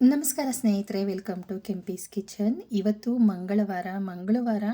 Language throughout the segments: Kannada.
ನಮಸ್ಕಾರ ಸ್ನೇಹಿತರೆ ವೆಲ್ಕಮ್ ಟು ಕೆಂಪೀಸ್ ಕಿಚನ್ ಇವತ್ತು ಮಂಗಳವಾರ ಮಂಗಳವಾರ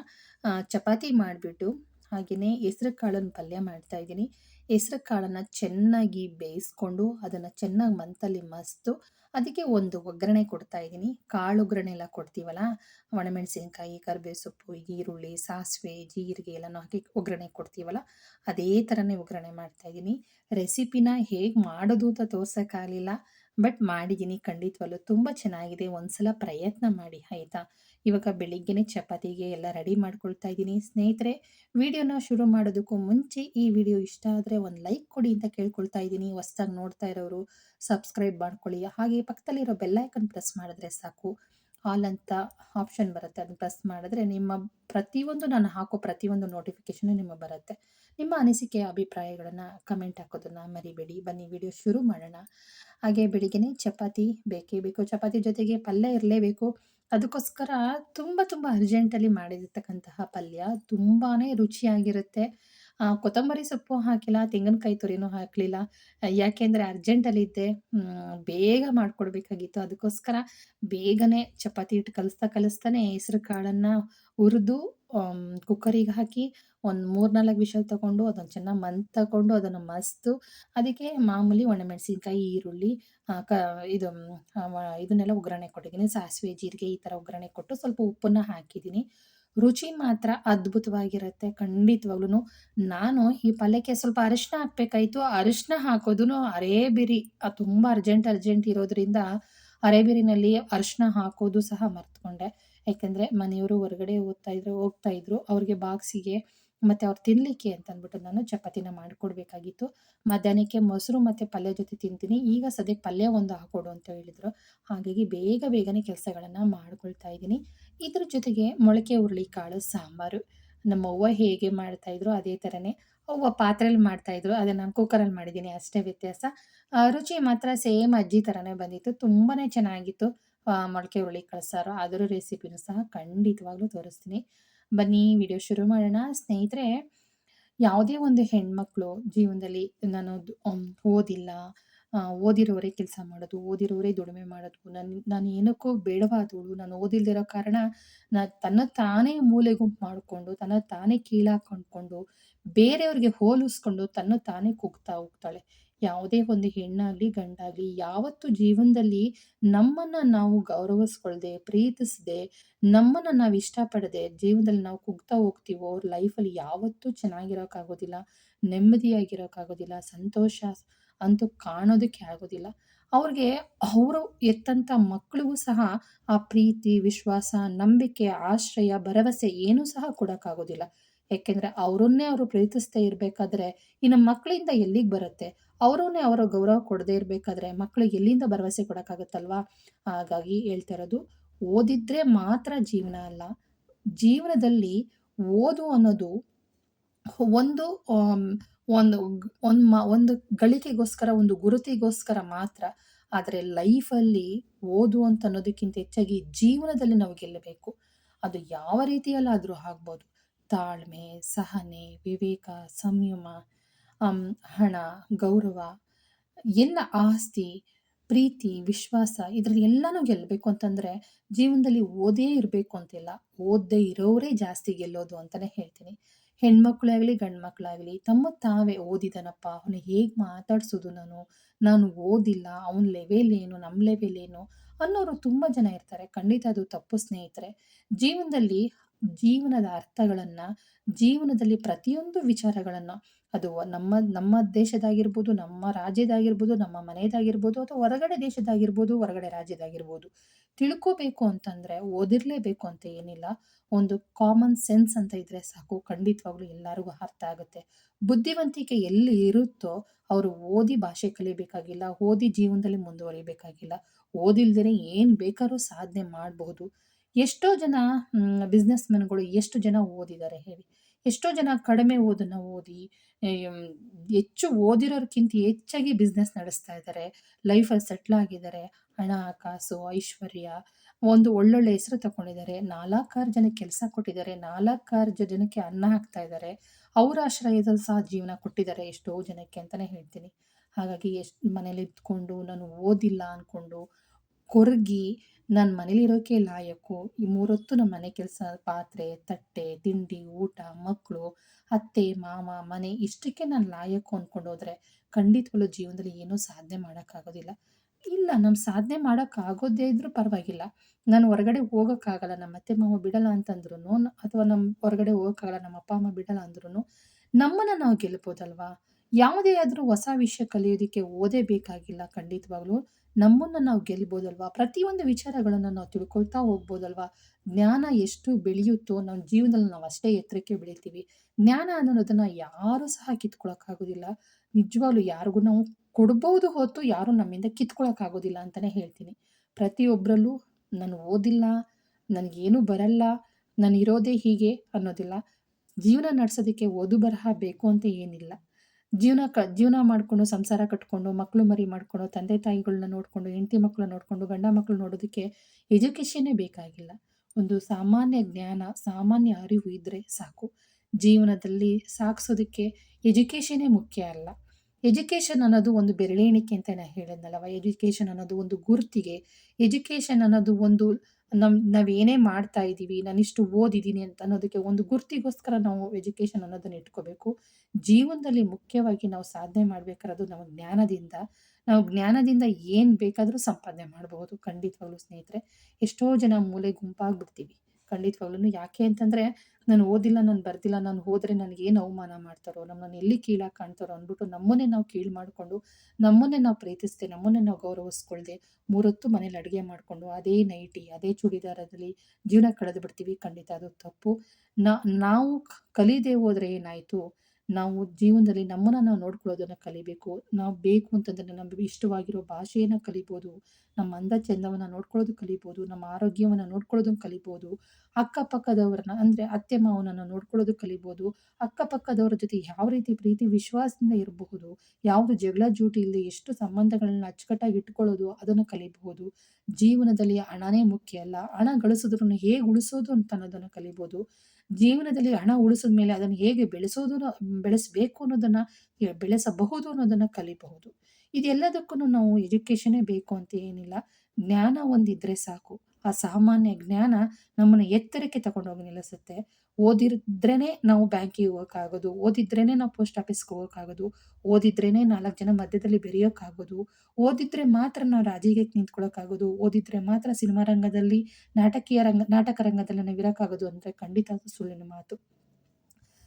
ಚಪಾತಿ ಮಾಡಿಬಿಟ್ಟು ಹಾಗೆಯೇ ಹೆಸ್ರು ಕಾಳನ್ನು ಪಲ್ಯ ಮಾಡ್ತಾ ಇದ್ದೀನಿ. ಹೆಸ್ರು ಕಾಳನ್ನು ಚೆನ್ನಾಗಿ ಬೇಯಿಸ್ಕೊಂಡು ಅದನ್ನು ಚೆನ್ನಾಗಿ ಮಂತಲ್ಲಿ ಮಸ್ತು ಅದಕ್ಕೆ ಒಂದು ಒಗ್ಗರಣೆ ಕೊಡ್ತಾ ಇದ್ದೀನಿ. ಕಾಳು ಒಗ್ಗರಣೆ ಎಲ್ಲ ಕೊಡ್ತೀವಲ್ಲ, ಒಣಮೆಣಸಿನ್ಕಾಯಿ, ಕರಿಬೇವು ಸೊಪ್ಪು, ಈರುಳ್ಳಿ, ಸಾಸಿವೆ, ಜೀರಿಗೆ ಎಲ್ಲನೂ ಹಾಕಿ ಒಗ್ಗರಣೆ ಕೊಡ್ತೀವಲ್ಲ, ಅದೇ ಥರನೇ ಒಗ್ಗರಣೆ ಮಾಡ್ತಾ ಇದ್ದೀನಿ. ರೆಸಿಪಿನ ಹೇಗೆ ಮಾಡೋದು ಅಂತ ತೋರ್ಸೋಕ್ಕಾಗಲಿಲ್ಲ. ಬಟ್ ಮಾಡಿದ್ದೀನಿ ಖಂಡಿತವಲ್ಲೂ ತುಂಬ ಚೆನ್ನಾಗಿದೆ. ಒಂದ್ಸಲ ಪ್ರಯತ್ನ ಮಾಡಿ, ಆಯಿತಾ? ಇವಾಗ ಬೆಳಿಗ್ಗೆನೆ ಚಪಾತಿಗೆ ಎಲ್ಲ ರೆಡಿ ಮಾಡ್ಕೊಳ್ತಾ ಇದ್ದೀನಿ. ಸ್ನೇಹಿತರೆ, ವಿಡಿಯೋನ ಶುರು ಮಾಡೋದಕ್ಕೂ ಮುಂಚೆ ಈ ವಿಡಿಯೋ ಇಷ್ಟ ಆದರೆ ಒಂದು ಲೈಕ್ ಕೊಡಿ ಅಂತ ಕೇಳ್ಕೊಳ್ತಾ ಇದ್ದೀನಿ. ಹೊಸ್ದಾಗಿ ನೋಡ್ತಾ ಇರೋರು ಸಬ್ಸ್ಕ್ರೈಬ್ ಮಾಡ್ಕೊಳ್ಳಿ. ಹಾಗೆ ಪಕ್ಕದಲ್ಲಿರೋ ಬೆಲ್ಲೈಕನ್ ಪ್ರೆಸ್ ಮಾಡಿದ್ರೆ ಸಾಕು. ಆಲ್ ಅಂತ ಆಪ್ಷನ್ ಬರುತ್ತೆ. ಅದನ್ನ ಪ್ರೆಸ್ ಮಾಡಿದ್ರೆ ನಿಮ್ಮ ಪ್ರತಿಯೊಂದು, ನಾನು ಹಾಕೋ ಪ್ರತಿಯೊಂದು ನೋಟಿಫಿಕೇಶನ್ ನಿಮಗೆ ಬರುತ್ತೆ. ನಿಮ್ಮ ಅನಿಸಿಕೆ ಅಭಿಪ್ರಾಯಗಳನ್ನು ಕಮೆಂಟ್ ಹಾಕೋದನ್ನು ಮರಿಬೇಡಿ. ಬನ್ನಿ, ವಿಡಿಯೋ ಶುರು ಮಾಡೋಣ. ಹಾಗೆ ಬೆಳಿಗ್ಗೆ ಚಪಾತಿ ಬೇಕೇ ಬೇಕು. ಚಪಾತಿ ಜೊತೆಗೆ ಪಲ್ಯ ಇರಲೇಬೇಕು. ಅದಕ್ಕೋಸ್ಕರ ತುಂಬ ತುಂಬ ಅರ್ಜೆಂಟಲ್ಲಿ ಮಾಡಿರ್ತಕ್ಕಂತಹ ಪಲ್ಯ ತುಂಬಾ ರುಚಿಯಾಗಿರುತ್ತೆ. ಕೊತ್ತಂಬರಿ ಸೊಪ್ಪು ಹಾಕಿಲ್ಲ, ತೆಂಗಿನಕಾಯಿ ತುರಿನೂ ಹಾಕಲಿಲ್ಲ. ಯಾಕೆಂದರೆ ಅರ್ಜೆಂಟಲ್ಲಿದ್ದೆ ಬೇಗ ಮಾಡಿಕೊಡ್ಬೇಕಾಗಿತ್ತು. ಅದಕ್ಕೋಸ್ಕರ ಬೇಗನೆ ಚಪಾತಿ ಹಿಟ್ಟು ಕಲಿಸ್ತಾ, ಕಲಿಸ್ತಾನೆ ಹೆಸ್ರು ಕಾಳನ್ನು ಹುರಿದು ಕುಕ್ಕರಿಗೆ ಹಾಕಿ ಒಂದು ಮೂರು ನಾಲ್ಕು ವಿಷಲ್ ತಗೊಂಡು ಅದನ್ನು ಚೆನ್ನಾಗಿ ಮನ್ ತಗೊಂಡು ಅದನ್ನು ಮಸ್ತು ಅದಕ್ಕೆ ಮಾಮೂಲಿ ಒಣಮೆಣಸಿನ್ಕಾಯಿ ಈರುಳ್ಳಿ ಕ, ಇದು ಇದನ್ನೆಲ್ಲ ಒಗ್ಗರಣೆ ಕೊಟ್ಟಿದ್ದೀನಿ. ಸಾಸಿವೆ, ಜೀರಿಗೆ ಈ ಥರ ಒಗ್ಗರಣೆ ಕೊಟ್ಟು ಸ್ವಲ್ಪ ಉಪ್ಪನ್ನು ಹಾಕಿದ್ದೀನಿ. ರುಚಿ ಮಾತ್ರ ಅದ್ಭುತವಾಗಿರುತ್ತೆ ಖಂಡಿತವಾಗ್ಲೂ ನಾನು ಈ ಪಲ್ಯಕ್ಕೆ ಸ್ವಲ್ಪ ಅರಿಶಿನ ಹಾಕಬೇಕಾಯ್ತು. ಅರಿಶಿನ ಹಾಕೋದು ಅರೇಬಿರಿ ತುಂಬ ಅರ್ಜೆಂಟ್ ಅರ್ಜೆಂಟ್ ಇರೋದ್ರಿಂದ ಅರೇಬಿರಿನಲ್ಲಿ ಅರಿಶಿನ ಹಾಕೋದು ಸಹ ಮರ್ತ್ಕೊಂಡೆ. ಯಾಕೆಂದರೆ ಮನೆಯವರು ಹೊರಗಡೆ ಓದ್ತಾ ಇದ್ರು, ಹೋಗ್ತಾ ಇದ್ರು, ಅವ್ರಿಗೆ ಬಾಕ್ಸಿಗೆ ಮತ್ತು ಅವ್ರು ತಿನ್ನಲಿಕ್ಕೆ ಅಂತ ಅಂದ್ಬಿಟ್ಟು ನಾನು ಚಪಾತಿನ ಮಾಡಿಕೊಡ್ಬೇಕಾಗಿತ್ತು. ಮಧ್ಯಾಹ್ನಕ್ಕೆ ಮೊಸರು ಮತ್ತು ಪಲ್ಯ ಜೊತೆ ತಿಂತೀನಿ. ಈಗ ಸದ್ಯಕ್ಕೆ ಪಲ್ಯ ಒಂದು ಹಾಕೊಡು ಅಂತ ಹೇಳಿದರು. ಹಾಗಾಗಿ ಬೇಗ ಬೇಗನೆ ಕೆಲಸಗಳನ್ನು ಮಾಡ್ಕೊಳ್ತಾ ಇದ್ದೀನಿ. ಇದ್ರ ಜೊತೆಗೆ ಮೊಳಕೆ ಹುರುಳಿ ಕಾಳು ಸಾಂಬಾರು. ನಮ್ಮ ಅವ್ವ ಹೇಗೆ ಮಾಡ್ತಾಯಿದ್ರು ಅದೇ ಥರನೇ ಅವ್ವ ಪಾತ್ರೆಯಲ್ಲಿ ಮಾಡ್ತಾಯಿದ್ರು. ಅದನ್ನು ನಾನು ಕುಕ್ಕರಲ್ಲಿ ಮಾಡಿದ್ದೀನಿ. ಅಷ್ಟೇ ವ್ಯತ್ಯಾಸ. ರುಚಿ ಮಾತ್ರ ಸೇಮ್ ಅಜ್ಜಿ ಥರನೇ ಬಂದಿತ್ತು. ತುಂಬಾ ಚೆನ್ನಾಗಿತ್ತು. ಮೊಳಕೆ ಹುರುಳಿ ಕಳಿಸಾರು ಸಾರು. ಅದರ ರೆಸಿಪಿನೂ ಸಹ ಖಂಡಿತವಾಗ್ಲೂ ತೋರಿಸ್ತೀನಿ. ಬನ್ನಿ ವಿಡಿಯೋ ಶುರು ಮಾಡೋಣ. ಸ್ನೇಹಿತರೆ, ಯಾವುದೇ ಒಂದು ಹೆಣ್ಮಕ್ಳು ಜೀವನದಲ್ಲಿ ನಾನು ಓದಿಲ್ಲ. ಓದಿರೋರೇ ಕೆಲಸ ಮಾಡೋದು, ಓದಿರೋರೇ ದುಡಿಮೆ ಮಾಡೋದು. ನನ್ನ ನಾನು ಏನಕ್ಕೂ ಬೇಡವಾದವಳು ನಾನು ಓದಿಲ್ದಿರೋ ಕಾರಣ ನಾನು ತನ್ನ ತಾನೇ ಮೂಲೆ ಗುಂಪು ಮಾಡಿಕೊಂಡು, ತನ್ನ ತಾನೇ ಕೀಳಾಕೊಂಡ್ಕೊಂಡು, ಬೇರೆಯವ್ರಿಗೆ ಹೋಲಿಸ್ಕೊಂಡು ತನ್ನ ತಾನೇ ಕುಗ್ತಾ ಹೋಗ್ತಾಳೆ. ಯಾವುದೇ ಒಂದು ಹೆಣ್ಣಾಗಲಿ, ಗಂಡಾಗಲಿ, ಯಾವತ್ತು ಜೀವನದಲ್ಲಿ ನಮ್ಮನ್ನು ನಾವು ಗೌರವಿಸ್ಕೊಳ್ದೆ, ಪ್ರೀತಿಸದೆ, ನಮ್ಮನ್ನು ನಾವು ಇಷ್ಟಪಡದೆ, ಜೀವನದಲ್ಲಿ ನಾವು ಕುಗ್ತಾ ಹೋಗ್ತೀವೋ, ಅವ್ರ ಲೈಫಲ್ಲಿ ಯಾವತ್ತೂ ಚೆನ್ನಾಗಿರೋಕ್ಕಾಗೋದಿಲ್ಲ ನೆಮ್ಮದಿಯಾಗಿರೋಕ್ಕಾಗೋದಿಲ್ಲ ಸಂತೋಷ ಅಂತೂ ಕಾಣೋದಕ್ಕೆ ಆಗೋದಿಲ್ಲ. ಅವ್ರಿಗೆ ಅವರು ಎತ್ತಂಥ ಮಕ್ಕಳಿಗೂ ಸಹ ಆ ಪ್ರೀತಿ, ವಿಶ್ವಾಸ, ನಂಬಿಕೆ, ಆಶ್ರಯ, ಭರವಸೆ ಏನೂ ಸಹ ಕೊಡೋಕ್ಕಾಗೋದಿಲ್ಲ ಯಾಕೆಂದರೆ ಅವರನ್ನೇ ಅವರು ಪ್ರೀತಿಸ್ತಾ ಇರಬೇಕಾದ್ರೆ ಇನ್ನು ಮಕ್ಕಳಿಂದ ಎಲ್ಲಿಗೆ ಬರುತ್ತೆ? ಅವರನ್ನೇ ಅವರ ಗೌರವ ಕೊಡದೇ ಇರಬೇಕಾದ್ರೆ ಮಕ್ಕಳಿಗೆ ಎಲ್ಲಿಂದ ಭರವಸೆ ಕೊಡೋಕ್ಕಾಗತ್ತಲ್ವಾ? ಹಾಗಾಗಿ ಹೇಳ್ತಾ ಇರೋದು, ಓದಿದ್ರೆ ಮಾತ್ರ ಜೀವನ ಅಲ್ಲ. ಜೀವನದಲ್ಲಿ ಓದು ಅನ್ನೋದು ಒಂದು ಒಂದು ಒಂದು ಮ, ಒಂದು ಗಳಿಕೆಗೋಸ್ಕರ, ಒಂದು ಗುರುತಿಗೋಸ್ಕರ ಮಾತ್ರ. ಆದರೆ ಲೈಫಲ್ಲಿ ಓದು ಅಂತ ಅನ್ನೋದಕ್ಕಿಂತ ಹೆಚ್ಚಾಗಿ ಜೀವನದಲ್ಲಿ ನಾವು ಗೆಲ್ಲಬೇಕು. ಅದು ಯಾವ ರೀತಿಯಲ್ಲಾದರೂ ಆಗ್ಬೋದು. ತಾಳ್ಮೆ, ಸಹನೆ, ವಿವೇಕ, ಸಂಯಮ ಹಣ, ಗೌರವ ಎಲ್ಲ ಆಸ್ತಿ, ಪ್ರೀತಿ, ವಿಶ್ವಾಸ, ಇದರಲ್ಲಿ ಎಲ್ಲನೂ ಗೆಲ್ಲಬೇಕು ಅಂತಂದರೆ ಜೀವನದಲ್ಲಿ ಓದೇ ಇರಬೇಕು ಅಂತಿಲ್ಲ. ಓದದೇ ಇರೋರೇ ಜಾಸ್ತಿ ಗೆಲ್ಲೋದು ಅಂತಲೇ ಹೇಳ್ತೀನಿ. ಹೆಣ್ಮಕ್ಳಾಗಲಿ ಗಂಡು ಮಕ್ಕಳಾಗಲಿ ತಮ್ಮ ತಾವೇ ಓದಿದನಪ್ಪ, ಅವನು ಹೇಗೆ ಮಾತಾಡ್ಸೋದು ನಾನು? ನಾನು ಓದಿಲ್ಲ, ಅವನ ಲೆವೆಲ್ ಏನು ನಮ್ಮ ಲೆವೆಲ್ ಏನು ಅನ್ನೋರು ತುಂಬ ಜನ ಇರ್ತಾರೆ. ಖಂಡಿತ ಅದು ತಪ್ಪು ಸ್ನೇಹಿತರೆ. ಜೀವನದಲ್ಲಿ ಜೀವನದ ಅರ್ಥಗಳನ್ನು, ಜೀವನದಲ್ಲಿ ಪ್ರತಿಯೊಂದು ವಿಚಾರಗಳನ್ನು ಅದು ನಮ್ಮ ನಮ್ಮ ದೇಶದಾಗಿರ್ಬೋದು, ನಮ್ಮ ರಾಜ್ಯದಾಗಿರ್ಬೋದು, ನಮ್ಮ ಮನೆಯದಾಗಿರ್ಬೋದು ಅಥವಾ ಹೊರಗಡೆ ದೇಶದಾಗಿರ್ಬೋದು, ಹೊರಗಡೆ ರಾಜ್ಯದಾಗಿರ್ಬೋದು. ತಿಳ್ಕೋಬೇಕು ಅಂತಂದರೆ ಓದಿರಲೇಬೇಕು ಅಂತ ಏನಿಲ್ಲ. ಒಂದು ಕಾಮನ್ ಸೆನ್ಸ್ ಅಂತ ಇದ್ರೆ ಸಾಕು. ಖಂಡಿತವಾಗ್ಲೂ ಎಲ್ಲರಿಗೂ ಅರ್ಥ ಆಗುತ್ತೆ. ಬುದ್ಧಿವಂತಿಕೆ ಎಲ್ಲಿ ಇರುತ್ತೋ ಅವರು ಓದಿ ಭಾಷೆ ಕಲಿಬೇಕಾಗಿಲ್ಲ, ಓದಿ ಜೀವನದಲ್ಲಿ ಮುಂದುವರಿಬೇಕಾಗಿಲ್ಲ. ಓದಿಲ್ದೇ ಏನು ಬೇಕಾದ್ರೂ ಸಾಧನೆ ಮಾಡಬಹುದು ಎಷ್ಟೋ ಜನ ಬಿಸ್ನೆಸ್ ಮೆನ್ಗಳು ಎಷ್ಟು ಜನ ಓದಿದ್ದಾರೆ ಹೇಳಿ. ಎಷ್ಟೋ ಜನ ಕಡಿಮೆ ಓದನ್ನು ಓದಿ ಹೆಚ್ಚು ಓದಿರೋರ್ಕಿಂತ ಹೆಚ್ಚಾಗಿ ಬಿಸ್ನೆಸ್ ನಡೆಸ್ತಾ ಇದ್ದಾರೆ ಲೈಫಲ್ಲಿ ಸೆಟ್ಲ್ ಆಗಿದ್ದಾರೆ ಹಣ, ಕಾಸು, ಐಶ್ವರ್ಯ, ಒಂದು ಒಳ್ಳೊಳ್ಳೆ ಹೆಸರು ತಗೊಂಡಿದ್ದಾರೆ ನಾಲ್ಕಾರು ಜನಕ್ಕೆ ಕೆಲಸ ಕೊಟ್ಟಿದ್ದಾರೆ ನಾಲ್ಕಾರು ಜನಕ್ಕೆ ಅನ್ನ ಹಾಕ್ತಾ ಇದ್ದಾರೆ ಅವರ ಆಶ್ರಯದಲ್ಲಿ ಸಹ ಜೀವನ ಕೊಟ್ಟಿದ್ದಾರೆ ಎಷ್ಟೋ ಜನಕ್ಕೆ ಅಂತಲೇ ಹೇಳ್ತೀನಿ. ಹಾಗಾಗಿ ಎಷ್ಟು ಮನೇಲಿ ಇದ್ಕೊಂಡು, ನಾನು ಓದಿಲ್ಲ ಅಂದ್ಕೊಂಡು ಕೊರಗಿ ನಾನು ಮನೇಲಿರೋಕೆ ಲಾಯಕ್ಕು, ಈ ಮೂರೊತ್ತು ನಮ್ಮ ಮನೆ ಕೆಲಸ, ಪಾತ್ರೆ, ತಟ್ಟೆ, ತಿಂಡಿ, ಊಟ ಮಕ್ಕಳು ಅತ್ತೆ, ಮಾಮ, ಮನೆ ಇಷ್ಟಕ್ಕೆ ನಾನು ಲಾಯಕ್ಕು ಅಂದ್ಕೊಂಡು ಹೋದ್ರೆ ಖಂಡಿತವಾಗ್ಲೂ ಜೀವನದಲ್ಲಿ ಏನೂ ಸಾಧನೆ ಮಾಡೋಕ್ಕಾಗೋದಿಲ್ಲ. ಇಲ್ಲ ನಮ್ಮ ಸಾಧನೆ ಮಾಡೋಕ್ಕಾಗೋದೇ ಇದ್ರೂ ಪರವಾಗಿಲ್ಲ. ನಾನು ಹೊರಗಡೆ ಹೋಗೋಕ್ಕಾಗಲ್ಲ ನಮ್ಮ ಅತ್ತೆ ಮಾವ ಬಿಡಲ್ಲ ಅಂತಂದ್ರೂ ಅಥವಾ ನಮ್ಮ ಹೊರಗಡೆ ಹೋಗೋಕ್ಕಾಗಲ್ಲ ನಮ್ಮ ಅಪ್ಪ, ಅಮ್ಮ ಬಿಡಲ್ಲ ಅಂದ್ರೂ ನಮ್ಮನ್ನು ನಾವು ಗೆಲ್ಬೋದಲ್ವಾ? ಯಾವುದೇ ಆದರೂ ಹೊಸ ವಿಷಯ ಕಲಿಯೋದಕ್ಕೆ ಓದೇ ಬೇಕಾಗಿಲ್ಲ ಖಂಡಿತವಾಗ್ಲೂ. ನಮ್ಮನ್ನು ನಾವು ಗೆಲ್ಬೋದಲ್ವಾ ಪ್ರತಿಯೊಂದು ವಿಚಾರಗಳನ್ನು ನಾವು ತಿಳ್ಕೊಳ್ತಾ ಹೋಗ್ಬೋದಲ್ವಾ? ಜ್ಞಾನ ಎಷ್ಟು ಬೆಳೆಯುತ್ತೋ ನಮ್ಮ ಜೀವನದಲ್ಲಿ ನಾವು ಅಷ್ಟೇ ಎತ್ತರಕ್ಕೆ ಬೆಳಿತೀವಿ. ಜ್ಞಾನ ಅನ್ನೋದನ್ನು ಯಾರೂ ಸಹ ಕಿತ್ಕೊಳ್ಳೋಕ್ಕಾಗೋದಿಲ್ಲ ನಿಜವಾಗ್ಲೂ ಯಾರಿಗೂ ನಾವು ಕೊಡ್ಬೋದು ಹೊತ್ತು ಯಾರೂ ನಮ್ಮಿಂದ ಕಿತ್ಕೊಳ್ಳೋಕ್ಕಾಗೋದಿಲ್ಲ ಅಂತಲೇ ಹೇಳ್ತೀನಿ. ಪ್ರತಿಯೊಬ್ಬರಲ್ಲೂ ನಾನು ಓದಿಲ್ಲ, ನನಗೇನು ಬರಲ್ಲ ನಾನು ಇರೋದೇ ಹೀಗೆ ಅನ್ನೋದಿಲ್ಲ. ಜೀವನ ನಡೆಸೋದಕ್ಕೆ ಓದು ಬರಹ ಬೇಕು ಅಂತ ಏನಿಲ್ಲ. ಜೀವನ ಕ, ಜೀವನ ಮಾಡಿಕೊಂಡು, ಸಂಸಾರ ಕಟ್ಕೊಂಡು ಮಕ್ಕಳು ಮರಿ ಮಾಡಿಕೊಂಡು, ತಂದೆ ತಾಯಿಗಳನ್ನ ನೋಡಿಕೊಂಡು, ಹೆಂಡತಿ ಮಕ್ಕಳು ನೋಡಿಕೊಂಡು, ಗಂಡ ಮಕ್ಕಳು ನೋಡೋದಕ್ಕೆ ಎಜುಕೇಷನ್ನೇ ಬೇಕಾಗಿಲ್ಲ. ಒಂದು ಸಾಮಾನ್ಯ ಜ್ಞಾನ, ಸಾಮಾನ್ಯ ಅರಿವು ಇದ್ದರೆ ಸಾಕು. ಜೀವನದಲ್ಲಿ ಸಾಗಿಸೋದಕ್ಕೆ ಎಜುಕೇಷನ್ನೇ ಮುಖ್ಯ ಅಲ್ಲ. ಎಜುಕೇಷನ್ ಅನ್ನೋದು ಒಂದು ಬೆರಳೆಣಿಕೆ ಅಂತ ನಾನು ಹೇಳಿದ್ನಲ್ಲವ? ಎಜುಕೇಷನ್ ಅನ್ನೋದು ಒಂದು ಗುರುತಿಗೆ, ಎಜುಕೇಷನ್ ಅನ್ನೋದು ಒಂದು ನಮ್ಮ ನಾವು ಏನೇ ಮಾಡ್ತಾ ಇದ್ದೀವಿ ನಾನಿಷ್ಟು ಓದಿದ್ದೀನಿ ಅಂತ ಅನ್ನೋದಕ್ಕೆ ಒಂದು ಗುರ್ತಿಗೋಸ್ಕರ ನಾವು ಎಜುಕೇಷನ್ ಅನ್ನೋದನ್ನ ಇಟ್ಕೋಬೇಕು. ಜೀವನದಲ್ಲಿ ಮುಖ್ಯವಾಗಿ ನಾವು ಸಾಧನೆ ಮಾಡ್ಬೇಕಾರೋದು ನಮ್ಮ ಜ್ಞಾನದಿಂದ. ನಾವು ಜ್ಞಾನದಿಂದ ಏನು ಬೇಕಾದರೂ ಸಂಪಾದನೆ ಮಾಡಬಹುದು, ಖಂಡಿತವಾಗ್ಲೂ ಸ್ನೇಹಿತರೆ. ಎಷ್ಟೋ ಜನ ಮೂಲೆ ಗುಂಪಾಗ್ಬಿಡ್ತೀವಿ. ಖಂಡಿತವಾಗ್ಲೂ ಯಾಕೆ ಅಂತಂದರೆ ನಾನು ಓದಿಲ್ಲ, ನಾನು ಬರ್ದಿಲ್ಲ, ನಾನು ಹೋದರೆ ಏನು ಅವಮಾನ ಮಾಡ್ತಾರೋ, ನಮ್ಮನ್ನು ಎಲ್ಲಿ ಕೀಳಾಗಿ ಕಾಣ್ತಾರೋ ಅಂದ್ಬಿಟ್ಟು ನಮ್ಮನ್ನೇ ನಾವು ಕೀಳು ಮಾಡಿಕೊಂಡು, ನಮ್ಮನ್ನೇ ನಾವು ಪ್ರೀತಿಸ್ದೆ, ನಮ್ಮನ್ನೇ ನಾವು ಗೌರವಿಸ್ಕೊಳ್ದೆ, ಮೂರೊತ್ತು ಮನೇಲಿ ಅಡುಗೆ ಮಾಡಿಕೊಂಡು, ಅದೇ ನೈಟಿ, ಅದೇ ಚೂಡಿದಾರದಲ್ಲಿ ಜೀವನ ಕಳೆದು ಬಿಡ್ತೀವಿ ಖಂಡಿತ ಅದು ತಪ್ಪು. ನಾವು ಕಲಿದೇ ಹೋದರೆ ಏನಾಯಿತು? ನಾವು ಜೀವನದಲ್ಲಿ ನಮ್ಮನ್ನು ನಾವು ನೋಡ್ಕೊಳ್ಳೋದನ್ನು ಕಲಿಬೇಕು. ನಾವು ಬೇಕು ಅಂತಂದ್ರೆ ನಮಗೆ ಇಷ್ಟವಾಗಿರೋ ಭಾಷೆಯನ್ನು ಕಲಿಬೋದು. ನಮ್ಮ ಅಂದ ಚಂದವನ್ನು ನೋಡ್ಕೊಳ್ಳೋದು ಕಲಿಬೋದು. ನಮ್ಮ ಆರೋಗ್ಯವನ್ನು ನೋಡ್ಕೊಳ್ಳೋದನ್ನು ಕಲಿಬೋದು. ಅಕ್ಕಪಕ್ಕದವ್ರನ್ನ ಅಂದರೆ ಅತ್ತೆ ಮಾವನನ್ನು ನೋಡ್ಕೊಳ್ಳೋದು ಕಲಿಬೋದು. ಅಕ್ಕಪಕ್ಕದವರ ಜೊತೆ ಯಾವ ರೀತಿ ಪ್ರೀತಿ, ವಿಶ್ವಾಸದಿಂದ ಇರಬಹುದು, ಯಾವುದು ಜಗಳ, ಜೂಟಿ ಇಲ್ಲದೆ ಎಷ್ಟು ಸಂಬಂಧಗಳನ್ನ ಅಚ್ಚುಕಟ್ಟಾಗಿ ಇಟ್ಕೊಳ್ಳೋದು ಅದನ್ನು ಕಲಿಬಹುದು. ಜೀವನದಲ್ಲಿ ಹಣನೇ ಮುಖ್ಯ ಅಲ್ಲ. ಹಣ ಗಳಿಸೋದ್ರನ್ನ ಹೇಗೆ ಉಳಿಸೋದು ಅಂತ ಅನ್ನೋದನ್ನು ಕಲಿಬೋದು. ಜೀವನದಲ್ಲಿ ಹಣ ಉಳಿಸಿದ ಮೇಲೆ ಅದನ್ನು ಹೇಗೆ ಬೆಳೆಸೋದು ಬೆಳೆಸಬೇಕು ಅನ್ನೋದನ್ನು ಬೆಳೆಸಬಹುದು ಅನ್ನೋದನ್ನು ಕಲಿಬಹುದು. ಇದೆಲ್ಲದಕ್ಕೂ ನಾವು ಎಜುಕೇಷನೇ ಬೇಕು ಅಂತ ಏನಿಲ್ಲ. ಜ್ಞಾನ ಒಂದಿದ್ರೆ ಸಾಕು. ಆ ಸಾಮಾನ್ಯ ಜ್ಞಾನ ನಮ್ಮನ್ನು ಎತ್ತರಕ್ಕೆ ತಗೊಂಡೋಗಿ ನಿಲ್ಲಿಸುತ್ತೆ. ಓದಿದ್ರೇ ನಾವು ಬ್ಯಾಂಕಿಗೆ ಹೋಗೋಕ್ಕಾಗೋದು ಓದಿದ್ರೇ ನಾವು ಪೋಸ್ಟ್ ಆಫೀಸ್ಗೆ ಹೋಗೋಕ್ಕಾಗೋದು ಓದಿದ್ರೇ ನಾಲ್ಕು ಜನ ಮಧ್ಯದಲ್ಲಿ ಬೆರೆಯೋಕ್ಕಾಗೋದು, ಓದಿದ್ರೆ ಮಾತ್ರ ನಾವು ರಾಜಿಗೆ ನಿಂತ್ಕೊಳ್ಳೋಕ್ಕಾಗೋದು ಓದಿದ್ರೆ ಮಾತ್ರ ಸಿನಿಮಾ ರಂಗದಲ್ಲಿ ನಾಟಕೀಯ ರಂಗ, ನಾಟಕ ರಂಗದಲ್ಲಿ ನಾವು ಇರೋಕ್ಕಾಗೋದು ಅಂದರೆ ಖಂಡಿತ ಸುಳ್ಳಿನ ಮಾತು.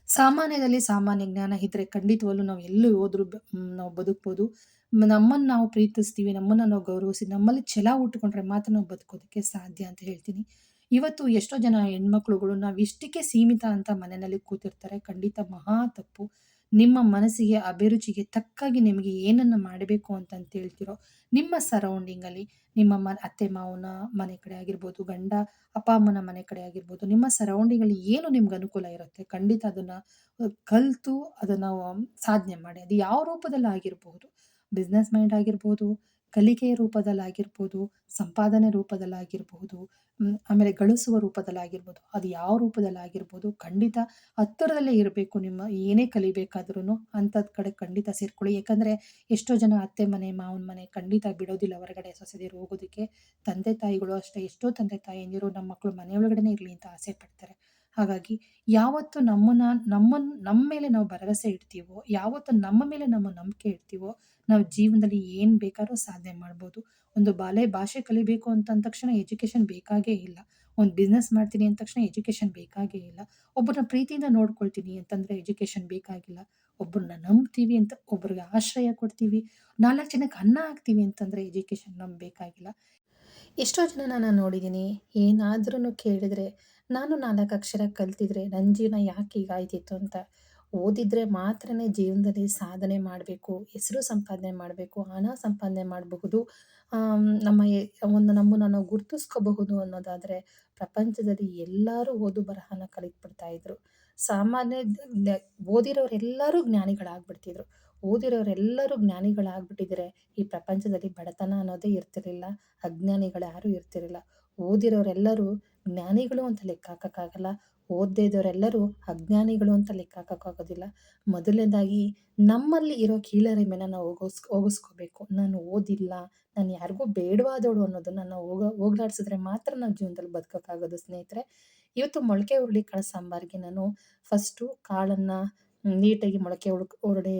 ಸಾಮಾನ್ಯದಲ್ಲಿ ಸಾಮಾನ್ಯ ಜ್ಞಾನ ಇದ್ದರೆ ಖಂಡಿತವಲ್ಲೂ ನಾವು ಎಲ್ಲೂ ಹೋದ್ರೂ ನಾವು ಬದುಕ್ಬೋದು. ನಮ್ಮನ್ನು ನಾವು ಪ್ರೀತಿಸ್ತೀವಿ, ನಮ್ಮನ್ನು ನಾವು ಗೌರವಿಸಿ, ನಮ್ಮಲ್ಲಿ ಛಲ ಉಟ್ಕೊಂಡ್ರೆ ಮಾತ್ರ ನಾವು ಬದುಕೋದಕ್ಕೆ ಸಾಧ್ಯ ಅಂತ ಹೇಳ್ತೀನಿ. ಇವತ್ತು ಎಷ್ಟೋ ಜನ ಹೆಣ್ಮಕ್ಳುಗಳು ನಾವು ಇಷ್ಟಕ್ಕೆ ಸೀಮಿತ ಅಂತ ಮನೆಯಲ್ಲಿ ಕೂತಿರ್ತಾರೆ. ಖಂಡಿತ ಮಹಾ ತಪ್ಪು. ನಿಮ್ಮ ಮನಸ್ಸಿಗೆ, ಅಭಿರುಚಿಗೆ ತಕ್ಕಾಗಿ ನಿಮಗೆ ಏನನ್ನು ಮಾಡಬೇಕು ಅಂತ ಹೇಳ್ತಿರೋ ನಿಮ್ಮ ಸರೌಂಡಿಂಗಲ್ಲಿ ನಿಮ್ಮ ಮ, ಅತ್ತೆ ಮಾವನ ಮನೆ ಕಡೆ ಆಗಿರ್ಬೋದು, ಗಂಡ ಅಪ್ಪ ಅಮ್ಮನ ಮನೆ ಕಡೆ ಆಗಿರ್ಬೋದು, ನಿಮ್ಮ ಸರೌಂಡಿಂಗಲ್ಲಿ ಏನು ನಿಮ್ಗೆ ಅನುಕೂಲ ಇರುತ್ತೆ? ಖಂಡಿತ ಅದನ್ನು ಕಲಿತು ಅದನ್ನು ಸಾಧನೆ ಮಾಡಿ. ಅದು ಯಾವ ರೂಪದಲ್ಲಿ ಆಗಿರ್ಬೋದು? ಬಿಸ್ನೆಸ್ ಮೈಂಡ್ ಆಗಿರ್ಬೋದು ಕಲಿಕೆಯ ರೂಪದಲ್ಲಾಗಿರ್ಬೋದು, ಸಂಪಾದನೆ ರೂಪದಲ್ಲಾಗಿರಬಹುದು ಆಮೇಲೆ ಗಳಿಸುವ ರೂಪದಲ್ಲಾಗಿರ್ಬೋದು, ಅದು ಯಾವ ರೂಪದಲ್ಲಾಗಿರ್ಬೋದು ಖಂಡಿತ ಹತ್ತಿರದಲ್ಲೇ ಇರಬೇಕು. ನಿಮ್ಮ ಏನೇ ಕಲಿಬೇಕಾದ್ರೂ ಅಂಥದ್ದು ಕಡೆ ಖಂಡಿತ ಸೇರ್ಕೊಳ್ಳಿ. ಯಾಕಂದರೆ ಎಷ್ಟೋ ಜನ ಅತ್ತೆ ಮನೆ, ಮಾವನ ಮನೆ ಖಂಡಿತ ಬಿಡೋದಿಲ್ಲ ಹೊರಗಡೆ ಸೊಸೆದಿರು ಹೋಗೋದಕ್ಕೆ. ತಂದೆ ತಾಯಿಗಳು ಅಷ್ಟೇ, ಎಷ್ಟೋ ತಂದೆ ತಾಯಿಯಂದಿರು ನಮ್ಮ ಮಕ್ಕಳು ಮನೆಯೊಳಗಡೆ ಇರಲಿ ಅಂತ ಆಸೆ ಪಡ್ತಾರೆ. ಹಾಗಾಗಿ ಯಾವತ್ತು ನಮ್ಮನ್ನ ನಮ್ಮನ್ನು ನಮ್ಮ ಮೇಲೆ ನಾವು ಭರವಸೆ ಇಡ್ತೀವೋ, ಯಾವತ್ತು ನಮ್ಮ ಮೇಲೆ ನಮ್ಮ ನಂಬಿಕೆ ಇಡ್ತೀವೋ, ನಾವು ಜೀವನದಲ್ಲಿ ಏನು ಬೇಕಾದ್ರೂ ಸಾಧನೆ ಮಾಡ್ಬೋದು. ಒಂದು ಬಾಲೆ ಭಾಷೆ ಕಲಿಬೇಕು ಅಂತ ಅಂದ ತಕ್ಷಣ ಎಜುಕೇಷನ್ ಬೇಕಾಗೇ ಇಲ್ಲ. ಒಂದು ಬಿಸ್ನೆಸ್ ಮಾಡ್ತೀನಿ ಅಂದ ತಕ್ಷಣ ಎಜುಕೇಷನ್ ಬೇಕಾಗೇ ಇಲ್ಲ. ಒಬ್ಬರನ್ನ ಪ್ರೀತಿಯಿಂದ ನೋಡ್ಕೊಳ್ತೀನಿ ಅಂತಂದರೆ ಎಜುಕೇಷನ್ ಬೇಕಾಗಿಲ್ಲ. ಒಬ್ಬರನ್ನ ನಂಬ್ತೀವಿ ಅಂತ ಒಬ್ರಿಗೆ ಆಶ್ರಯ ಕೊಡ್ತೀವಿ. ನಾಲ್ಕು ಜನಕ್ಕೆ ಅನ್ನ ಹಾಕ್ತೀವಿ ಅಂತಂದರೆ ಎಜುಕೇಷನ್ ನಮ್ಗೆ ಬೇಕಾಗಿಲ್ಲ. ಎಷ್ಟೋ ಜನ ನಾನು ನೋಡಿದ್ದೀನಿ ಏನಾದ್ರೂ ಕೇಳಿದರೆ ನಾನು ನಾಲ್ಕು ಅಕ್ಷರ ಕಲ್ತಿದ್ರೆ ನನ್ನ ಜೀವನ ಯಾಕೆ ಹೀಗಾಯ್ತಿತ್ತು ಅಂತ ಓದಿದ್ರೆ ಮಾತ್ರನೇ ಜೀವನದಲ್ಲಿ ಸಾಧನೆ ಮಾಡಬೇಕು, ಹೆಸರು ಸಂಪಾದನೆ ಮಾಡಬೇಕು, ಹಣ ಸಂಪಾದನೆ ಮಾಡಬಹುದು ನಮ್ಮ ಒಂದು ನಮ್ಮನ್ನು ನಾವು ಗುರುತಿಸ್ಕೋಬಹುದು ಅನ್ನೋದಾದರೆ ಪ್ರಪಂಚದಲ್ಲಿ ಎಲ್ಲರೂ ಓದು ಬರಹನ ಕಲಿತ್ಬಿಡ್ತಾ ಇದ್ರು. ಸಾಮಾನ್ಯ ಓದಿರೋರೆಲ್ಲರೂ ಜ್ಞಾನಿಗಳಾಗ್ಬಿಡ್ತಿದ್ರು. ಓದಿರೋರೆಲ್ಲರೂ ಜ್ಞಾನಿಗಳಾಗ್ಬಿಟ್ಟಿದ್ರೆ ಈ ಪ್ರಪಂಚದಲ್ಲಿ ಬಡತನ ಅನ್ನೋದೇ ಇರ್ತಿರಲಿಲ್ಲ ಅಜ್ಞಾನಿಗಳು ಯಾರೂ ಇರ್ತಿರಲಿಲ್ಲ. ಓದಿರೋರೆಲ್ಲರೂ ಜ್ಞಾನಿಗಳು ಅಂತ ಲೆಕ್ಕ ಹಾಕೋಕ್ಕಾಗಲ್ಲ. ಓದದೇ ಇದ್ದವರೆಲ್ಲರೂ ಅಜ್ಞಾನಿಗಳು ಅಂತ ಲೆಕ್ಕ ಹಾಕೋಕ್ಕಾಗೋದಿಲ್ಲ. ಮೊದಲನೇದಾಗಿ ನಮ್ಮಲ್ಲಿ ಇರೋ ಕೀಳರಿಮೆನ ನಾವು ಹೋಗಿಸ್, ಹೋಗಿಸ್ಕೋಬೇಕು. ನಾನು ಓದಿಲ್ಲ, ನಾನು ಯಾರಿಗೂ ಬೇಡವಾದವಳು ಅನ್ನೋದನ್ನು ನಾವು ಹೋಗ, ಹೋಗ್ಲಾಡ್ಸಿದ್ರೆ ಮಾತ್ರ ನಾವು ಜೀವನದಲ್ಲಿ ಬದುಕೋಕ್ಕಾಗೋದು ಸ್ನೇಹಿತರೆ. ಇವತ್ತು ಮೊಳಕೆ ಹುರುಳಿ ಕಾಳು ಸಾಂಬಾರಿಗೆ ನಾನು ಫಸ್ಟು ಕಾಳನ್ನು ನೀಟಾಗಿ ಮೊಳಕೆ ಉಳ್ ಹುರುಳಿ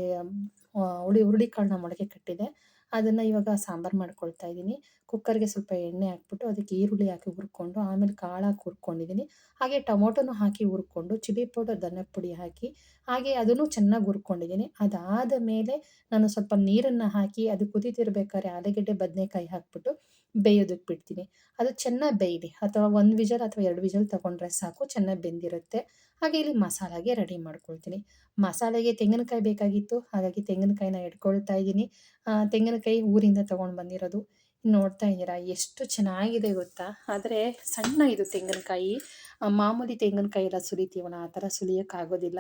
ಹುಳಿ ಹುರುಳಿ ಕಾಳನ್ನ ಮೊಳಕೆ ಕಟ್ಟಿದೆ. ಅದನ್ನು ಇವಾಗ ಸಾಂಬಾರು ಮಾಡ್ಕೊಳ್ತಾ ಇದ್ದೀನಿ. ಕುಕ್ಕರ್ಗೆ ಸ್ವಲ್ಪ ಎಣ್ಣೆ ಹಾಕ್ಬಿಟ್ಟು ಅದಕ್ಕೆ ಈರುಳ್ಳಿ ಹಾಕಿ ಹುರ್ಕೊಂಡು, ಆಮೇಲೆ ಕಾಳು ಹಾಕಿ ಹುರ್ಕೊಂಡಿದ್ದೀನಿ ಹಾಗೆ ಟೊಮೊಟೊನು ಹಾಕಿ ಹುರ್ಕೊಂಡು, ಚಿಲ್ಲಿ ಪೌಡರ್, ಧನಿಯಾ ಪುಡಿ ಹಾಕಿ, ಹಾಗೆ ಅದನ್ನು ಚೆನ್ನಾಗಿ ಹುರ್ಕೊಂಡಿದ್ದೀನಿ ಅದಾದ ಮೇಲೆ ನಾನು ಸ್ವಲ್ಪ ನೀರನ್ನು ಹಾಕಿ ಅದು ಕುದೀತಿರ್ಬೇಕಾದ್ರೆ ಆಲೂಗಡ್ಡೆ, ಬದನೆಕಾಯಿ ಹಾಕ್ಬಿಟ್ಟು ಬೇಯೋದಕ್ಕೆ ಬಿಡ್ತೀನಿ. ಅದು ಚೆನ್ನಾಗಿ ಬೇಯಲಿ. ಅಥವಾ ಒಂದು ವಿಜಲ್ ಅಥವಾ ಎರಡು ವಿಜಲ್ ತೊಗೊಂಡ್ರೆ ಸಾಕು, ಚೆನ್ನಾಗಿ ಬೆಂದಿರುತ್ತೆ. ಹಾಗೆ ಇಲ್ಲಿ ಮಸಾಲಾಗೆ ರೆಡಿ ಮಾಡ್ಕೊಳ್ತೀನಿ. ಮಸಾಲೆಗೆ ತೆಂಗಿನಕಾಯಿ ಬೇಕಾಗಿತ್ತು. ಹಾಗಾಗಿ ತೆಂಗಿನಕಾಯಿನ ಇಟ್ಕೊಳ್ತಾ ಇದ್ದೀನಿ ತೆಂಗಿನಕಾಯಿ ಊರಿಂದ ತೊಗೊಂಡು ಬಂದಿರೋದು. ನೋಡ್ತಾ ಇದ್ದೀರಾ? ಎಷ್ಟು ಚೆನ್ನಾಗಿದೆ ಗೊತ್ತಾ? ಆದರೆ ಸಣ್ಣ ಇದು ತೆಂಗಿನಕಾಯಿ. ಮಾಮೂಲಿ ತೆಂಗಿನಕಾಯಿ ಎಲ್ಲ ಸುಲಿತೀವಲ್ಲ, ಆ ಥರ ಸುಲಿಯೋಕ್ಕಾಗೋದಿಲ್ಲ.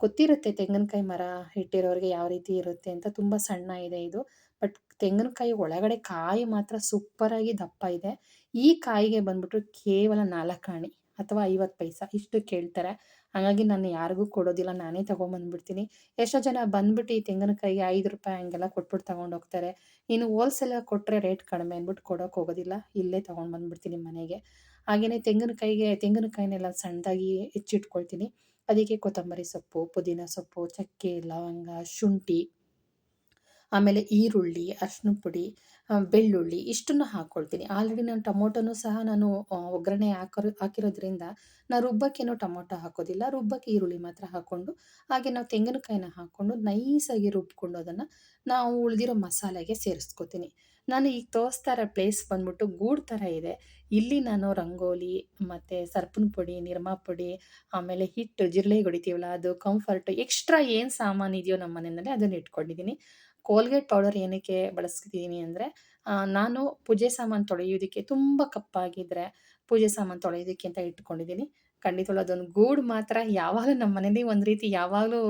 ಗೊತ್ತಿರುತ್ತೆ ತೆಂಗಿನಕಾಯಿ ಮರ ಇಟ್ಟಿರೋರಿಗೆ ಯಾವ ರೀತಿ ಇರುತ್ತೆ ಅಂತ. ತುಂಬ ಸಣ್ಣ ಇದೆ ಇದು. ಬಟ್ ತೆಂಗಿನಕಾಯಿ ಒಳಗಡೆ ಕಾಯಿ ಮಾತ್ರ ಸೂಪರಾಗಿ ದಪ್ಪ ಇದೆ. ಈ ಕಾಯಿಗೆ ಬಂದ್ಬಿಟ್ಟು ಕೇವಲ ನಾಲ್ಕು ಆಣಿ ಅಥವಾ ಐವತ್ತು ಪೈಸಾ. ಇಷ್ಟು ಕೇಳ್ತಾರೆ. ಹಾಗಾಗಿ ನಾನು ಯಾರಿಗೂ ಕೊಡೋದಿಲ್ಲ, ನಾನೇ ತೊಗೊಂಬಂದ್ಬಿಡ್ತೀನಿ. ಎಷ್ಟೋ ಜನ ಬಂದ್ಬಿಟ್ಟು ಈ ತೆಂಗಿನಕಾಯಿಗೆ ಐದು ರೂಪಾಯಿ ಹಂಗೆಲ್ಲ ಕೊಟ್ಬಿಟ್ಟು ತೊಗೊಂಡು ಹೋಗ್ತಾರೆ ಇನ್ನು ಹೋಲ್ಸೇಲಾಗಿ ಕೊಟ್ಟರೆ ರೇಟ್ ಕಡಿಮೆ ಅಂದ್ಬಿಟ್ಟು ಕೊಡೋಕೆ ಹೋಗೋದಿಲ್ಲ, ಇಲ್ಲೇ ತೊಗೊಂಡು ಬಂದ್ಬಿಡ್ತೀನಿ ಮನೆಗೆ ಹಾಗೆಯೇ ತೆಂಗಿನಕಾಯಿಗೆ ತೆಂಗಿನಕಾಯಿನೆಲ್ಲ ಸಣ್ಣದಾಗಿ ಹೆಚ್ಚಿಟ್ಕೊಳ್ತೀನಿ. ಅದಕ್ಕೆ ಕೊತ್ತಂಬರಿ ಸೊಪ್ಪು, ಪುದೀನ ಸೊಪ್ಪು, ಚಕ್ಕೆ, ಲವಂಗ, ಶುಂಠಿ. ಆಮೇಲೆ ಈರುಳ್ಳಿ ಅರ್ಶಿನ ಪುಡಿ ಬೆಳ್ಳುಳ್ಳಿ ಇಷ್ಟನ್ನು ಹಾಕ್ಕೊಳ್ತೀನಿ ಆಲ್ರೆಡಿ ನಾನು ಟೊಮೊಟೊನೂ ಸಹ ನಾನು ಒಗ್ಗರಣೆ ಹಾಕೋ ಹಾಕಿರೋದ್ರಿಂದ ನಾನು ರುಬ್ಬಕ್ಕೇನು ಟೊಮೊಟೊ ಹಾಕೋದಿಲ್ಲ. ರುಬ್ಬಕ್ಕೆ ಈರುಳ್ಳಿ ಮಾತ್ರ ಹಾಕ್ಕೊಂಡು, ಹಾಗೆ ನಾವು ತೆಂಗಿನಕಾಯಿನ ಹಾಕ್ಕೊಂಡು ನೈಸಾಗಿ ರುಬ್ಕೊಂಡು ಅದನ್ನು ನಾವು ಉಳಿದಿರೋ ಮಸಾಲೆಗೆ ಸೇರಿಸ್ಕೊತೀನಿ. ನಾನು ಈಗ ತೋರಿಸ್ತಾ ಇರೋ ಪ್ಲೇಸ್ ಬಂದ್ಬಿಟ್ಟು ಗೂಡು ಥರ ಇದೆ. ಇಲ್ಲಿ ನಾನು ರಂಗೋಲಿ, ಮತ್ತು ಸರ್ಪನ ಪುಡಿ, ನಿರ್ಮಾ ಪುಡಿ, ಆಮೇಲೆ ಹಿಟ್ಟು ಜಿರಳೆ ಹೊಡಿತೀವಲ್ಲ ಅದು ಕಂಫರ್ಟು ಎಕ್ಸ್ಟ್ರಾ ಏನು ಸಾಮಾನು ಇದೆಯೋ ನಮ್ಮ ಮನೆಯಲ್ಲಿ ಅದನ್ನು ಇಟ್ಕೊಂಡಿದ್ದೀನಿ. ಕೋಲ್ಗೇಟ್ ಪೌಡರ್ ಏನಕ್ಕೆ ಬಳಸ್ತಿದ್ದೀನಿ ಅಂದರೆ ನಾನು ಪೂಜೆ ಸಾಮಾನು ತೊಳೆಯೋದಕ್ಕೆ ತುಂಬ ಕಪ್ಪಾಗಿದ್ದರೆ ಪೂಜೆ ಸಾಮಾನು ತೊಳೆಯೋದಕ್ಕೆ ಅಂತ ಇಟ್ಕೊಂಡಿದ್ದೀನಿ. ಖಂಡಿತವಾಗ್ಲೂ ಅದೊಂದು ಗೂಡು ಮಾತ್ರ. ಯಾವಾಗಲೂ ನಮ್ಮ ಮನೇಲಿ ಒಂದು ರೀತಿ ಯಾವಾಗಲೂ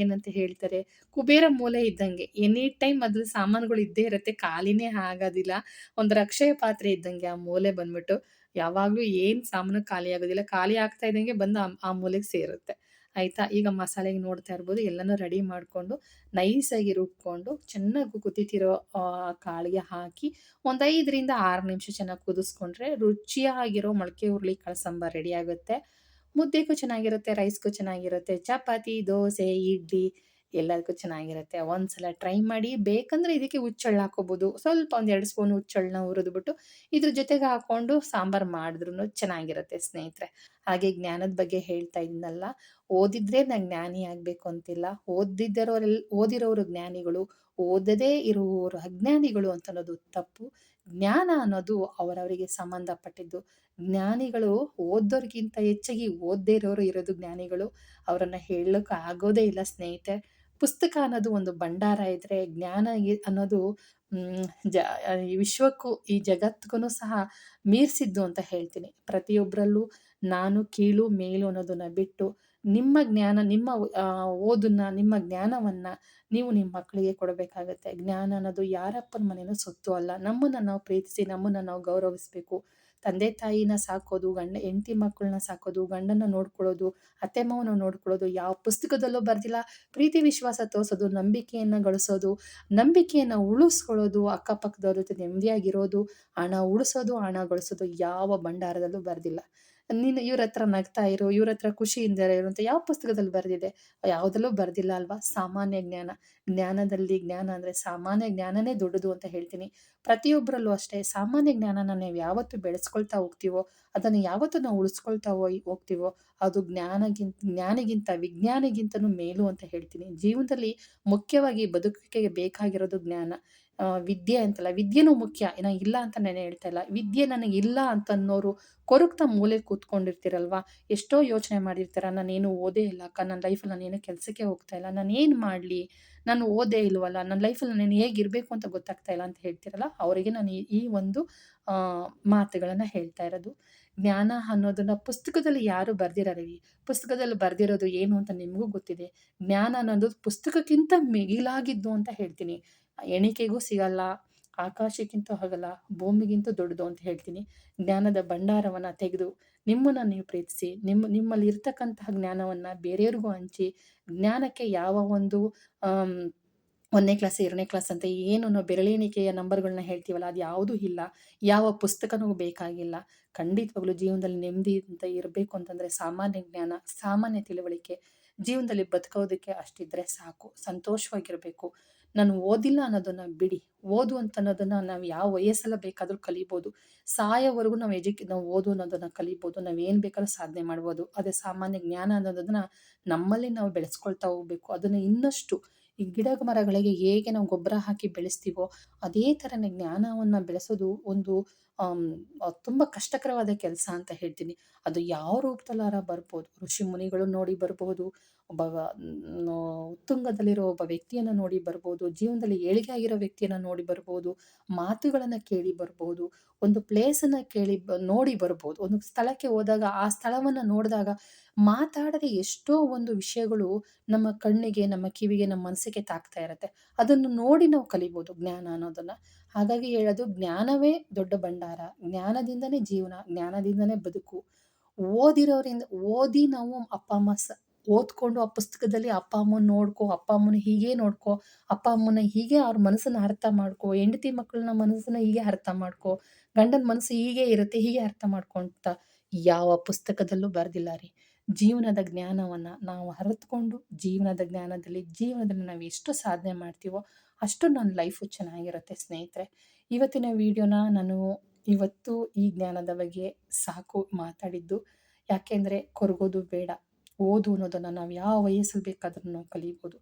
ಏನಂತ ಹೇಳ್ತಾರೆ, ಕುಬೇರ ಮೂಲೆ ಇದ್ದಂಗೆ. ಎನಿ ಟೈಮ್ ಅದ್ರ ಸಾಮಾನುಗಳು ಇದ್ದೇ ಇರುತ್ತೆ, ಖಾಲಿನೇ ಆಗೋದಿಲ್ಲ. ಒಂದು ರಕ್ಷೆಯ ಪಾತ್ರೆ ಇದ್ದಂಗೆ ಆ ಮೂಲೆ ಬಂದ್ಬಿಟ್ಟು ಯಾವಾಗಲೂ ಏನು ಸಾಮಾನು ಖಾಲಿ ಆಗೋದಿಲ್ಲ, ಖಾಲಿ ಆಗ್ತಾ ಇದ್ದಂಗೆ ಬಂದು ಆ ಮೂಲೆಗೆ ಸೇರುತ್ತೆ. ಆಯಿತಾ? ಈಗ ಮಸಾಲೆಗೆ ನೋಡ್ತಾ ಇರ್ಬೋದು. ಎಲ್ಲನೂ ರೆಡಿ ಮಾಡಿಕೊಂಡು ನೈಸಾಗಿ ರುಬ್ಕೊಂಡು ಚೆನ್ನಾಗಿ ಕುದಿತಿರೋ ಕಾಳಿಗೆ ಹಾಕಿ ಒಂದು ಐದರಿಂದ ಆರು ನಿಮಿಷ ಚೆನ್ನಾಗಿ ಕುದಿಸ್ಕೊಂಡ್ರೆ ರುಚಿಯಾಗಿರೋ ಮೊಳಕೆ ಹುರುಳಿ ಕಾಳು ಸಾಂಬಾರು ರೆಡಿ ಆಗುತ್ತೆ. ಮುದ್ದೆಗೂ ಚೆನ್ನಾಗಿರುತ್ತೆ, ರೈಸ್ಗೂ ಚೆನ್ನಾಗಿರುತ್ತೆ. ಚಪಾತಿ, ದೋಸೆ, ಇಡ್ಲಿ ಎಲ್ಲದಕ್ಕೂ ಚೆನ್ನಾಗಿರುತ್ತೆ. ಒಂದ್ಸಲ ಟ್ರೈ ಮಾಡಿ, ಬೇಕಂದ್ರೆ ಇದಕ್ಕೆ ಹುಚ್ಚಳ್ಳು ಹಾಕೋಬಹುದು ಸ್ವಲ್ಪ ಒಂದು ಎರಡು ಸ್ಪೂನ್ ಹುಚ್ಚಳ್ಳನ್ನ ಹುರಿದ್ಬಿಟ್ಟು ಇದ್ರ ಜೊತೆಗೆ ಹಾಕ್ಕೊಂಡು ಸಾಂಬಾರು ಮಾಡಿದ್ರು ಚೆನ್ನಾಗಿರುತ್ತೆ ಸ್ನೇಹಿತರೆ. ಹಾಗೆ ಜ್ಞಾನದ ಬಗ್ಗೆ ಹೇಳ್ತಾ ಇದ್ನಲ್ಲ, ಓದಿದ್ರೆ ನಾನು ಜ್ಞಾನಿ ಆಗಬೇಕು ಅಂತಿಲ್ಲ. ಓದಿದ್ದರೋರೆಲ್ಲ ಓದಿರೋರು ಜ್ಞಾನಿಗಳು, ಓದದೇ ಇರುವವರು ಅಜ್ಞಾನಿಗಳು ಅಂತ ಅನ್ನೋದು ತಪ್ಪು. ಜ್ಞಾನ ಅನ್ನೋದು ಅವರವರಿಗೆ ಸಂಬಂಧಪಟ್ಟಿದ್ದು. ಜ್ಞಾನಿಗಳು ಓದೋರ್ಗಿಂತ ಹೆಚ್ಚಾಗಿ ಓದದೇ ಇರೋರು ಇರೋದು ಜ್ಞಾನಿಗಳು. ಅವರನ್ನು ಹೇಳೋಕೆ ಆಗೋದೇ ಇಲ್ಲ ಸ್ನೇಹಿತೆ ಪುಸ್ತಕ ಅನ್ನೋದು ಒಂದು ಭಂಡಾರ ಇದ್ರೆ ಜ್ಞಾನ ಅನ್ನೋದು ಜ ಈ ವಿಶ್ವಕ್ಕೂ, ಈ ಜಗತ್ತಿಗೂ ಸಹ ಮೀರಿಸಿದ್ದು ಅಂತ ಹೇಳ್ತೀನಿ. ಪ್ರತಿಯೊಬ್ಬರಲ್ಲೂ ನಾನು, ಕೀಳು, ಮೇಲು ಅನ್ನೋದನ್ನು ಬಿಟ್ಟು ನಿಮ್ಮ ಜ್ಞಾನ, ನಿಮ್ಮ ಓದನ್ನ, ನಿಮ್ಮ ಜ್ಞಾನವನ್ನು ನೀವು ನಿಮ್ಮ ಮಕ್ಕಳಿಗೆ ಕೊಡಬೇಕಾಗತ್ತೆ. ಜ್ಞಾನ ಅನ್ನೋದು ಯಾರಪ್ಪನ ಮನೇನೂ ಸೊತ್ತು ಅಲ್ಲ. ನಮ್ಮನ್ನು ನಾವು ಪ್ರೀತಿಸಿ, ನಮ್ಮನ್ನು ನಾವು ಗೌರವಿಸಬೇಕು. ತಂದೆ ತಾಯಿನ ಸಾಕೋದು, ಗಂಡ, ಹೆಂಡತಿ ಮಕ್ಕಳನ್ನ ಸಾಕೋದು ಗಂಡನ ನೋಡ್ಕೊಳ್ಳೋದು, ಅತ್ತೆ ಮಾವನ ನೋಡ್ಕೊಳ್ಳೋದು, ಯಾವ ಪುಸ್ತಕದಲ್ಲೂ ಬರ್ದಿಲ್ಲ. ಪ್ರೀತಿ ವಿಶ್ವಾಸ ತೋರಿಸೋದು, ನಂಬಿಕೆಯನ್ನು ಗಳಿಸೋದು, ನಂಬಿಕೆಯನ್ನು ಉಳಿಸ್ಕೊಳ್ಳೋದು, ಅಕ್ಕಪಕ್ಕದವ್ರ ಜೊತೆ ನೆಮ್ಮದಿಯಾಗಿರೋದು, ಹಣ ಉಳಿಸೋದು, ಹಣ ಗಳಿಸೋದು ಯಾವ ಭಂಡಾರದಲ್ಲೂ ಬರ್ದಿಲ್ಲ. ನೀನು ಇವ್ರ ಹತ್ರ ನಗ್ತಾ ಇರು, ಇವ್ರ ಹತ್ರ ಖುಷಿಯಿಂದ ಇರು ಅಂತ ಯಾವ ಪುಸ್ತಕದಲ್ಲಿ ಬರೆದಿದೆ? ಯಾವುದಲ್ಲೂ ಬರೆದಿಲ್ಲ ಅಲ್ವಾ? ಸಾಮಾನ್ಯ ಜ್ಞಾನ. ಜ್ಞಾನದಲ್ಲಿ ಜ್ಞಾನ ಅಂದರೆ ಸಾಮಾನ್ಯ ಜ್ಞಾನನೇ ದೊಡ್ಡದು ಅಂತ ಹೇಳ್ತೀನಿ. ಪ್ರತಿಯೊಬ್ಬರಲ್ಲೂ ಅಷ್ಟೇ, ಸಾಮಾನ್ಯ ಜ್ಞಾನನ ನಾವು ಯಾವತ್ತು ಬೆಳೆಸ್ಕೊಳ್ತಾ ಹೋಗ್ತೀವೋ, ಅದನ್ನು ಯಾವತ್ತು ನಾವು ಉಳಿಸ್ಕೊಳ್ತಾ ಹೋಗ್ತೀವೋ, ಅದು ಜ್ಞಾನಗಿಂತ, ಜ್ಞಾನಿಗಿಂತ, ವಿಜ್ಞಾನಿಗಿಂತನೂ ಮೇಲು ಅಂತ ಹೇಳ್ತೀನಿ. ಜೀವನದಲ್ಲಿ ಮುಖ್ಯವಾಗಿ ಬದುಕಿಗೆ ಬೇಕಾಗಿರೋದು ಜ್ಞಾನ. ವಿದ್ಯೆ ಅಂತಲ್ಲ, ವಿದ್ಯೆನೂ ಮುಖ್ಯ. ಏನೋ ಇಲ್ಲ ಅಂತ ನಾನು ಹೇಳ್ತಾ ಇಲ್ಲ. ವಿದ್ಯೆ ನನಗೆ ಇಲ್ಲ ಅಂತ ಅನ್ನೋರು ಕೊರಗ್ತಾ ಮೂಲೆ ಕೂತ್ಕೊಂಡಿರ್ತೀರಲ್ವ? ಎಷ್ಟೋ ಯೋಚನೆ ಮಾಡಿರ್ತೀರ ನಾನೇನು ಓದೇ ಇಲ್ಲ ಅಕ್ಕ ನನ್ನ ಲೈಫಲ್ಲಿ ನಾನೇನು ಕೆಲಸಕ್ಕೆ ಹೋಗ್ತಾ ಇಲ್ಲ, ನಾನು ಏನು ಮಾಡಲಿ? ನಾನು ಓದೇ ಇಲ್ವಲ್ಲ ನನ್ನ ಲೈಫಲ್ಲಿ ನಾನು ಹೇಗಿರಬೇಕು ಅಂತ ಗೊತ್ತಾಗ್ತಾ ಇಲ್ಲ ಅಂತ ಹೇಳ್ತಿರಲ್ಲ, ಅವರಿಗೆ ನಾನು ಈ ಒಂದು ಮಾತುಗಳನ್ನು ಹೇಳ್ತಾ ಇರೋದು. ಜ್ಞಾನ ಅನ್ನೋದನ್ನ ಪುಸ್ತಕದಲ್ಲಿ ಯಾರು ಬರ್ದಿರಲಿ ಪುಸ್ತಕದಲ್ಲಿ ಬರ್ದಿರೋದು ಏನು ಅಂತ ನಿಮಗೂ ಗೊತ್ತಿದೆ. ಜ್ಞಾನ ಅನ್ನೋದು ಪುಸ್ತಕಕ್ಕಿಂತ ಮಿಗಿಲಾಗಿದ್ದು ಅಂತ ಹೇಳ್ತೀನಿ. ಎಣಿಕೆಗೂ ಸಿಗಲ್ಲ, ಆಕಾಶಕ್ಕಿಂತ ಹೋಗಲ್ಲ, ಭೂಮಿಗಿಂತ ದೊಡ್ಡದು ಅಂತ ಹೇಳ್ತೀನಿ. ಜ್ಞಾನದ ಭಂಡಾರವನ್ನು ತೆಗೆದು ನಿಮ್ಮನ್ನು ನೀವು ಪ್ರೀತಿಸಿ ನಿಮ್ಮ ನಿಮ್ಮಲ್ಲಿ ಇರ್ತಕ್ಕಂತಹ ಜ್ಞಾನವನ್ನು ಬೇರೆಯವ್ರಿಗೂ ಹಂಚಿ, ಜ್ಞಾನಕ್ಕೆ ಯಾವ ಒಂದು ಒಂದನೇ ಕ್ಲಾಸ್, ಎರಡನೇ ಕ್ಲಾಸ್ ಅಂತ ಏನು ನಾವು ಬೆರಳೆಣಿಕೆಯ ನಂಬರ್ಗಳನ್ನ ಹೇಳ್ತೀವಲ್ಲ, ಅದು ಯಾವುದೂ ಇಲ್ಲ. ಯಾವ ಪುಸ್ತಕನೂ ಬೇಕಾಗಿಲ್ಲ. ಖಂಡಿತವಾಗ್ಲೂ ಜೀವನದಲ್ಲಿ ನೆಮ್ಮದಿ ಅಂತ ಇರಬೇಕು ಅಂತಂದರೆ ಸಾಮಾನ್ಯ ಜ್ಞಾನ, ಸಾಮಾನ್ಯ ತಿಳುವಳಿಕೆ. ಜೀವನದಲ್ಲಿ ಬದುಕೋದಕ್ಕೆ ಅಷ್ಟಿದ್ರೆ ಸಾಕು, ಸಂತೋಷವಾಗಿರಬೇಕು. ನಾನು ಓದಿಲ್ಲ ಅನ್ನೋದನ್ನು ಬಿಡಿ. ಓದು ಅಂತ ಅನ್ನೋದನ್ನು ನಾವು ಯಾವ ವಯಸ್ಸಲ್ಲ ಬೇಕಾದರೂ ಕಲಿಬೋದು. ಸಾಯೋವರೆಗೂ ನಾವು ಎಜುಕೇ, ನಾವು ಓದು ಅನ್ನೋದನ್ನು ಕಲಿಬೋದು. ನಾವು ಏನು ಬೇಕಾದ್ರೂ ಸಾಧನೆ ಮಾಡ್ಬೋದು. ಅದೇ ಸಾಮಾನ್ಯ ಜ್ಞಾನ ಅನ್ನೋದನ್ನು ನಮ್ಮಲ್ಲಿ ನಾವು ಬೆಳೆಸ್ಕೊಳ್ತಾ ಹೋಗ್ಬೇಕು. ಅದನ್ನು ಇನ್ನಷ್ಟು ಈ ಗಿಡ ಮರಗಳಿಗೆ ಹೇಗೆ ನಾವು ಗೊಬ್ಬರ ಹಾಕಿ ಬೆಳೆಸ್ತೀವೋ ಅದೇ ಥರನೇ ಜ್ಞಾನವನ್ನು ಬೆಳೆಸೋದು ಒಂದು ತುಂಬ ಕಷ್ಟಕರವಾದ ಕೆಲಸ ಅಂತ ಹೇಳ್ತೀನಿ. ಅದು ಯಾವ ರೂಪದಲ್ಲಾರ ಬರ್ಬೋದು? ಋಷಿ ಮುನಿಗಳು ನೋಡಿ ಬರ್ಬೋದು, ಒಬ್ಬ ಉತ್ತುಂಗದಲ್ಲಿರೋ ಒಬ್ಬ ವ್ಯಕ್ತಿಯನ್ನು ನೋಡಿ ಬರ್ಬೋದು, ಜೀವನದಲ್ಲಿ ಏಳಿಗೆ ಆಗಿರೋ ವ್ಯಕ್ತಿಯನ್ನು ನೋಡಿ ಬರ್ಬೋದು, ಮಾತುಗಳನ್ನು ಕೇಳಿ ಬರ್ಬೋದು, ಒಂದು ಪ್ಲೇಸನ್ನು ಕೇಳಿ ನೋಡಿ ಬರ್ಬೋದು, ಒಂದು ಸ್ಥಳಕ್ಕೆ ಹೋದಾಗ ಆ ಸ್ಥಳವನ್ನು ನೋಡಿದಾಗ ಮಾತಾಡದೆ ಎಷ್ಟೋ ಒಂದು ವಿಷಯಗಳು ನಮ್ಮ ಕಣ್ಣಿಗೆ, ನಮ್ಮ ಕಿವಿಗೆ, ನಮ್ಮ ಮನಸ್ಸಿಗೆ ತಾಕ್ತಾ ಇರುತ್ತೆ. ಅದನ್ನು ನೋಡಿ ನಾವು ಕಲಿಬೋದು ಜ್ಞಾನ ಅನ್ನೋದನ್ನು. ಹಾಗಾಗಿ ಹೇಳೋದು, ಜ್ಞಾನವೇ ದೊಡ್ಡ ಭಂಡಾರ. ಜ್ಞಾನದಿಂದನೇ ಜೀವನ, ಜ್ಞಾನದಿಂದನೇ ಬದುಕು. ಓದಿರೋರಿಂದ, ಓದಿ ನಾವು ಅಪ್ಪ ಅಮ್ಮ ಸ, ಓದ್ಕೊಂಡು ಆ ಪುಸ್ತಕದಲ್ಲಿ ಅಪ್ಪ ಅಮ್ಮನ ನೋಡ್ಕೊ, ಅಪ್ಪ ಅಮ್ಮನ ಹೀಗೆ ನೋಡ್ಕೊ, ಅಪ್ಪ ಅಮ್ಮನ ಹೀಗೆ ಅವ್ರ ಮನಸ್ಸನ್ನು ಅರ್ಥ ಮಾಡ್ಕೊ, ಹೆಂಡತಿ ಮಕ್ಕಳನ್ನ ಮನಸ್ಸನ್ನ ಹೀಗೆ ಅರ್ಥ ಮಾಡ್ಕೊ, ಗಂಡನ ಮನಸ್ಸು ಹೀಗೆ ಇರುತ್ತೆ, ಹೀಗೆ ಅರ್ಥ ಮಾಡ್ಕೊಂತ ಯಾವ ಪುಸ್ತಕದಲ್ಲೂ ಬರೆದಿಲ್ಲ ರೀ. ಜೀವನದ ಜ್ಞಾನವನ್ನು ನಾವು ಅರಿತುಕೊಂಡು ಜೀವನದ ಜ್ಞಾನದಲ್ಲಿ ಜೀವನದಲ್ಲಿ ನಾವು ಎಷ್ಟು ಸಾಧನೆ ಮಾಡ್ತೀವೋ ಅಷ್ಟು ನನ್ನ ಲೈಫು ಚೆನ್ನಾಗಿರುತ್ತೆ ಸ್ನೇಹಿತರೆ. ಇವತ್ತಿನ ವಿಡಿಯೋನ ನಾನು ಇವತ್ತು ಈ ಜ್ಞಾನದ ಬಗ್ಗೆ ಸಾಕು ಮಾತಾಡಿದ್ದು. ಯಾಕೆಂದರೆ ಕೊರಗೋದು ಬೇಡ. ಓದು ಅನ್ನೋದನ್ನು ನಾವು ಯಾವ ವಯಸ್ಸಲ್ಲಿ ಬೇಕಾದ್ರೂ ನಾವು ಕಲಿಬೋದು.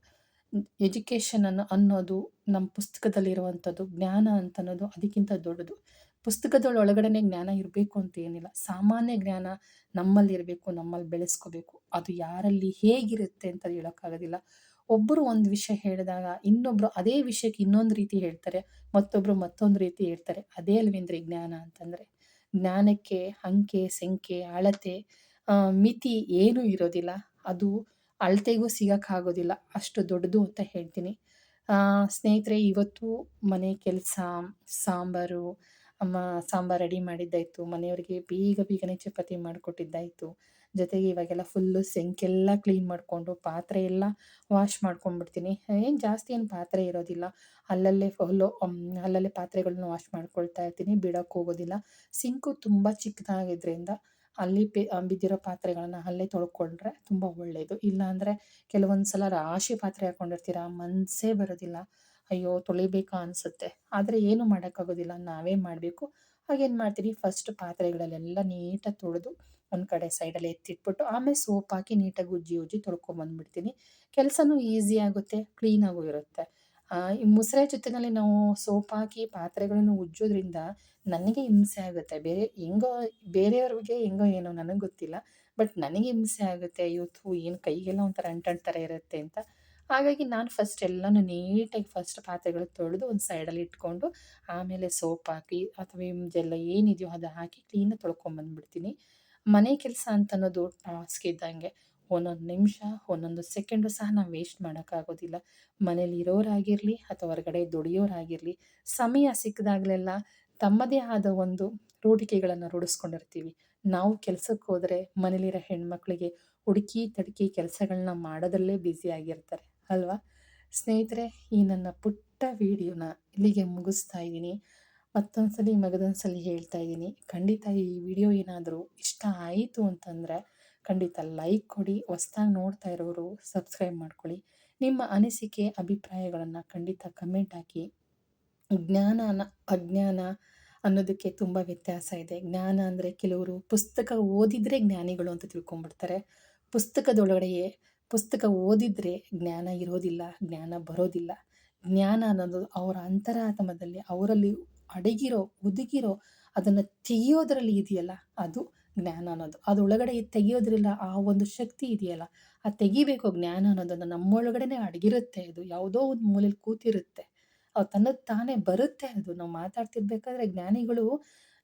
ಎಜುಕೇಷನ್ ಅನ್ನು ಅನ್ನೋದು ನಮ್ಮ ಪುಸ್ತಕದಲ್ಲಿರುವಂಥದ್ದು ಜ್ಞಾನ ಅಂತ ಅನ್ನೋದು ಅದಕ್ಕಿಂತ ದೊಡ್ಡದು. ಪುಸ್ತಕದೊಳಗಡೆ ಜ್ಞಾನ ಇರಬೇಕು ಅಂತ ಏನಿಲ್ಲ. ಸಾಮಾನ್ಯ ಜ್ಞಾನ ನಮ್ಮಲ್ಲಿ ಇರಬೇಕು, ನಮ್ಮಲ್ಲಿ ಬೆಳೆಸ್ಕೋಬೇಕು. ಅದು ಯಾರಲ್ಲಿ ಹೇಗಿರುತ್ತೆ ಅಂತ ಹೇಳೋಕ್ಕಾಗೋದಿಲ್ಲ. ಒಬ್ಬರು ಒಂದು ವಿಷಯ ಹೇಳಿದಾಗ ಇನ್ನೊಬ್ಬರು ಅದೇ ವಿಷಯಕ್ಕೆ ಇನ್ನೊಂದು ರೀತಿ ಹೇಳ್ತಾರೆ ಮತ್ತೊಬ್ಬರು ಮತ್ತೊಂದು ರೀತಿ ಹೇಳ್ತಾರೆ. ಅದೇ ಅಲ್ವೇಂದ್ರೆ ಜ್ಞಾನ ಅಂತಂದರೆ? ಜ್ಞಾನಕ್ಕೆ ಅಂಕೆ ಸಂಖ್ಯೆ ಅಳತೆ ಮಿತಿ ಏನೂ ಇರೋದಿಲ್ಲ. ಅದು ಅಳತೆಗೂ ಸಿಗೋಕ್ಕಾಗೋದಿಲ್ಲ. ಅಷ್ಟು ದೊಡ್ಡದು ಅಂತ ಹೇಳ್ತೀನಿ. ಸ್ನೇಹಿತರೆ, ಇವತ್ತು ಮನೆ ಕೆಲಸ, ಸಾಂಬಾರು ಅಮ್ಮ ಸಾಂಬಾರು ರೆಡಿ ಮಾಡಿದ್ದಾಯಿತು, ಮನೆಯವರಿಗೆ ಬೇಗ ಬೇಗನೆ ಚಪಾತಿ ಮಾಡಿಕೊಟ್ಟಿದ್ದಾಯಿತು. ಜೊತೆಗೆ ಇವಾಗೆಲ್ಲ ಫುಲ್ಲು ಸಿಂಕೆಲ್ಲ ಕ್ಲೀನ್ ಮಾಡಿಕೊಂಡು, ಪಾತ್ರೆ ಎಲ್ಲ ವಾಶ್ ಮಾಡ್ಕೊಂಡ್ಬಿಡ್ತೀನಿ. ಏನು ಜಾಸ್ತಿ ಏನು ಪಾತ್ರೆ ಇರೋದಿಲ್ಲ. ಅಲ್ಲಲ್ಲೇ ಫುಲ್ಲು ಅಲ್ಲಲ್ಲೇ ಪಾತ್ರೆಗಳನ್ನ ವಾಶ್ ಮಾಡ್ಕೊಳ್ತಾ ಇರ್ತೀನಿ ಬಿಡೋಕ್ಕೆ ಹೋಗೋದಿಲ್ಲ. ಸಿಂಕು ತುಂಬ ಚಿಕ್ಕದಾಗಿದ್ದರಿಂದ ಅಲ್ಲಿ ಪೇ ಬಿದ್ದಿರೋ ಪಾತ್ರೆಗಳನ್ನ ಅಲ್ಲೇ ತೊಳ್ಕೊಂಡ್ರೆ ತುಂಬ ಒಳ್ಳೆಯದು ಇಲ್ಲಾಂದರೆ ಕೆಲವೊಂದು ಸಲ ರಾಶಿ ಪಾತ್ರೆ ಹಾಕ್ಕೊಂಡಿರ್ತೀರ ಮನಸ್ಸೇ ಬರೋದಿಲ್ಲ. ಅಯ್ಯೋ ತೊಳಿಬೇಕಾ ಅನಿಸುತ್ತೆ. ಆದರೆ ಏನು ಮಾಡೋಕ್ಕಾಗೋದಿಲ್ಲ. ನಾವೇ ಮಾಡಬೇಕು. ಹಾಗೇನು ಮಾಡ್ತೀರಿ? ಫಸ್ಟ್ ಪಾತ್ರೆಗಳಲ್ಲೆಲ್ಲ ನೀಟಾಗಿ ತೊಳೆದು ಒಂದು ಕಡೆ ಸೈಡಲ್ಲಿ ಎತ್ತಿಟ್ಬಿಟ್ಟು ಆಮೇಲೆ ಸೋಪ್ ಹಾಕಿ ನೀಟಾಗಿ ಉಜ್ಜಿ ಉಜ್ಜಿ ತೊಳ್ಕೊಂಬಂದ್ಬಿಡ್ತೀನಿ ಕೆಲಸನೂ ಈಸಿ ಆಗುತ್ತೆ. ಕ್ಲೀನಾಗೂ ಇರುತ್ತೆ. ಈ ಮುಸ್ರೆ ಜೊತೆಯಲ್ಲಿ ನಾವು ಸೋಪ್ ಹಾಕಿ ಪಾತ್ರೆಗಳನ್ನು ಉಜ್ಜೋದ್ರಿಂದ ನನಗೆ ಹಿಂಸೆ ಆಗುತ್ತೆ. ಬೇರೆ ಹೆಂಗೋ, ಬೇರೆಯವ್ರಿಗೆ ಹೆಂಗೋ ಏನೋ ನನಗೆ ಗೊತ್ತಿಲ್ಲ. ಬಟ್ ನನಗೆ ಹಿಂಸೆ ಆಗುತ್ತೆ. ಇವತ್ತು ಏನು ಕೈಗೆಲ್ಲ ಒಂಥರ ಅಂಟಂಟ್ ಥರ ಇರುತ್ತೆ ಅಂತ. ಹಾಗಾಗಿ ನಾನು ಫಸ್ಟ್ ಎಲ್ಲನೂ ನೀಟಾಗಿ ಫಸ್ಟ್ ಪಾತ್ರೆಗಳು ತೊಳೆದು ಒಂದು ಸೈಡಲ್ಲಿ ಇಟ್ಕೊಂಡು ಆಮೇಲೆ ಸೋಪ್ ಹಾಕಿ ಅಥವಾ ಜೆಲ್ಲ ಏನಿದೆಯೋ ಅದು ಹಾಕಿ ಕ್ಲೀನಾಗಿ ತೊಳ್ಕೊಂಬಂದ್ಬಿಡ್ತೀನಿ ಮನೆ ಕೆಲಸ ಅಂತ ಅನ್ನೋದು ಟಾಸ್ಕ್ ಇದ್ದಂಗೆ ಒಂದೊಂದು ನಿಮಿಷ, ಒಂದೊಂದು ಸೆಕೆಂಡು ಸಹ ನಾವು ವೇಸ್ಟ್ ಮಾಡೋಕ್ಕಾಗೋದಿಲ್ಲ. ಮನೇಲಿ ಇರೋರಾಗಿರಲಿ ಅಥವಾ ಹೊರಗಡೆ ದುಡಿಯೋರಾಗಿರಲಿ, ಸಮಯ ಸಿಕ್ಕಿದಾಗಲೆಲ್ಲ ತಮ್ಮದೇ ಆದ ಒಂದು ರೂಢಿಕೆಗಳನ್ನು ರೂಢಿಸ್ಕೊಂಡಿರ್ತೀವಿ. ನಾವು ಕೆಲಸಕ್ಕೆ ಹೋದರೆ ಮನೇಲಿರೋ ಹೆಣ್ಮಕ್ಳಿಗೆ ಹುಡುಕಿ ತಡಕಿ ಕೆಲಸಗಳನ್ನ ಮಾಡೋದರಲ್ಲೇ ಆಗಿರ್ತಾರೆ. ಅಲ್ವಾ? ಸ್ನೇಹಿತರೆ, ಈ ನನ್ನ ಪುಟ್ಟ ವಿಡಿಯೋನ ಇಲ್ಲಿಗೆ ಮುಗಿಸ್ತಾ ಇದ್ದೀನಿ. ಮತ್ತೊಂದು ಸಲ ಹೇಳ್ತಾ ಇದ್ದೀನಿ. ಖಂಡಿತ ಈ ವಿಡಿಯೋ ಏನಾದರೂ ಇಷ್ಟ ಆಯಿತು ಅಂತಂದರೆ ಖಂಡಿತ ಲೈಕ್ ಕೊಡಿ, ಹೊಸ್ದಾಗಿ ನೋಡ್ತಾ ಇರೋರು ಸಬ್ಸ್ಕ್ರೈಬ್ ಮಾಡ್ಕೊಳ್ಳಿ. ನಿಮ್ಮ ಅನಿಸಿಕೆ, ಅಭಿಪ್ರಾಯಗಳನ್ನು ಖಂಡಿತ ಕಮೆಂಟ್ ಹಾಕಿ. ಜ್ಞಾನ ಅಜ್ಞಾನ ಅನ್ನೋದಕ್ಕೆ ತುಂಬ ವ್ಯತ್ಯಾಸ ಇದೆ. ಜ್ಞಾನ ಅಂದರೆ ಕೆಲವರು ಪುಸ್ತಕ ಓದಿದರೆ ಜ್ಞಾನಿಗಳು ಅಂತ ತಿಳ್ಕೊಂಬಿಡ್ತಾರೆ ಪುಸ್ತಕದೊಳಗಡೆಯೇ ಪುಸ್ತಕ ಓದಿದರೆ ಜ್ಞಾನ ಇರೋದಿಲ್ಲ, ಜ್ಞಾನ ಬರೋದಿಲ್ಲ. ಜ್ಞಾನ ಅನ್ನೋದು ಅವರ ಅಂತರಾತ್ಮದಲ್ಲಿ ಅವರಲ್ಲಿ ಅಡಗಿರೋ, ಹುದುಗಿರೋ ಅದನ್ನು ತೆಗೆಯೋದ್ರಲ್ಲಿ ಇದೆಯಲ್ಲ, ಅದು ಜ್ಞಾನ ಅನ್ನೋದು. ಅದರೊಳಗಡೆ ತೆಗೆಯೋದ್ರಿಲ್ಲ ಆ ಒಂದು ಶಕ್ತಿ ಇದೆಯಲ್ಲ, ಆ ತೆಗಿಬೇಕು ಜ್ಞಾನ ಅನ್ನೋದನ್ನು ನಮ್ಮೊಳಗಡೆನೆ ಅಡಗಿರುತ್ತೆ ಅದು. ಯಾವುದೋ ಒಂದು ಮೂಲೆಯಲ್ಲಿ ಕೂತಿರುತ್ತೆ. ಅವು ತನ್ನದು ತಾನೇ ಬರುತ್ತೆ ಅದು. ನಾವು ಮಾತಾಡ್ತಿರ್ಬೇಕಾದ್ರೆ ಜ್ಞಾನಿಗಳು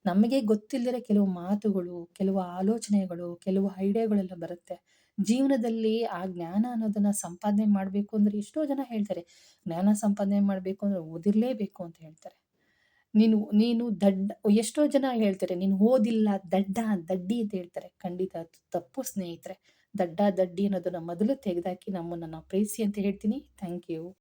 ನಮಗೆ ಗೊತ್ತಿಲ್ಲದೆ ಕೆಲವು ಮಾತುಗಳು, ಕೆಲವು ಆಲೋಚನೆಗಳು, ಕೆಲವು ಐಡಿಯಾಗಳೆಲ್ಲ ಬರುತ್ತೆ. ಜೀವನದಲ್ಲಿ ಆ ಜ್ಞಾನ ಅನ್ನೋದನ್ನ ಸಂಪಾದನೆ ಮಾಡಬೇಕು ಅಂದ್ರೆ ಎಷ್ಟೋ ಜನ ಹೇಳ್ತಾರೆ, ಜ್ಞಾನ ಸಂಪಾದನೆ ಮಾಡಬೇಕು ಅಂದ್ರೆ ಓದಿರಲೇಬೇಕು ಅಂತ ಹೇಳ್ತಾರೆ. ನೀನು ನೀನು ದಡ್ಡ, ಎಷ್ಟೋ ಜನ ಹೇಳ್ತಾರೆ, ನೀನು ಓದಿಲ್ಲ, ದಡ್ಡ, ದಡ್ಡಿ ಅಂತ ಹೇಳ್ತಾರೆ. ಖಂಡಿತ ತಪ್ಪು ಸ್ನೇಹಿತರೆ. ದಡ್ಡ, ದಡ್ಡಿ ಅನ್ನೋದನ್ನ ಮೊದಲು ತೆಗೆದಾಕಿ ನಮ್ಮನ್ನು ನಾವು ಪ್ರೀತಿಸಿ ಅಂತ ಹೇಳ್ತೀನಿ. Thank you